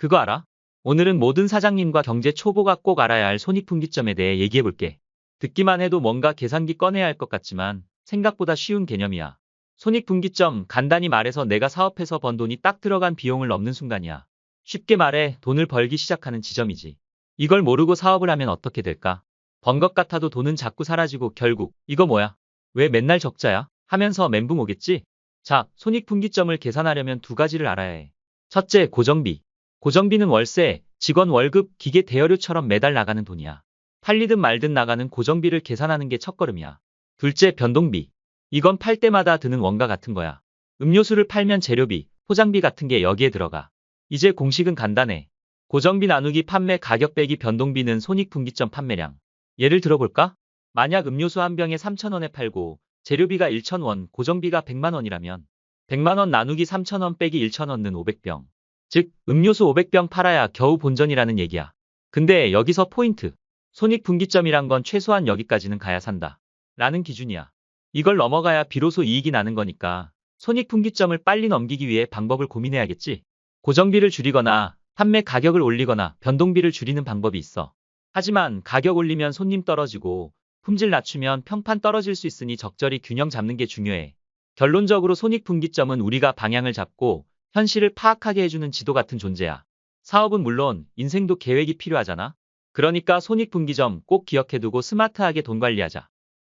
그거 알아? 오늘은 모든 사장님과 경제 초보가 꼭 알아야 할 손익분기점에 대해 얘기해볼게. 듣기만 해도 뭔가 계산기 꺼내야 할 것 같지만 생각보다 쉬운 개념이야. 손익분기점, 간단히 말해서 내가 사업해서 번 돈이 딱 들어간 비용을 넘는 순간이야. 쉽게 말해 돈을 벌기 시작하는 지점이지. 이걸 모르고 사업을 하면 어떻게 될까? 번 것 같아도 돈은 자꾸 사라지고 결국 이거 뭐야? 왜 맨날 적자야? 하면서 멘붕 오겠지? 자, 손익분기점을 계산하려면 두 가지를 알아야 해. 첫째, 고정비. 고정비는 월세, 직원 월급, 기계 대여료처럼 매달 나가는 돈이야. 팔리든 말든 나가는 고정비를 계산하는 게 첫걸음이야. 둘째, 변동비. 이건 팔 때마다 드는 원가 같은 거야. 음료수를 팔면 재료비, 포장비 같은 게 여기에 들어가. 이제 공식은 간단해. 고정비 나누기 판매 가격 빼기 변동비는 손익분기점 판매량. 예를 들어볼까? 만약 음료수 한 병에 3,000원에 팔고 재료비가 1,000원, 고정비가 100만원이라면 100만원 나누기 3,000원 빼기 1,000원은 500병. 즉, 음료수 500병 팔아야 겨우 본전이라는 얘기야. 근데 여기서 포인트. 손익분기점이란 건 최소한 여기까지는 가야 산다. 라는 기준이야. 이걸 넘어가야 비로소 이익이 나는 거니까 손익분기점을 빨리 넘기기 위해 방법을 고민해야겠지. 고정비를 줄이거나 판매 가격을 올리거나 변동비를 줄이는 방법이 있어. 하지만 가격 올리면 손님 떨어지고 품질 낮추면 평판 떨어질 수 있으니 적절히 균형 잡는 게 중요해. 결론적으로 손익분기점은 우리가 방향을 잡고 현실을 파악하게 해주는 지도 같은 존재야. 사업은 물론 인생도 계획이 필요하잖아. 그러니까 손익분기점 꼭 기억해두고 스마트하게 돈 관리하자.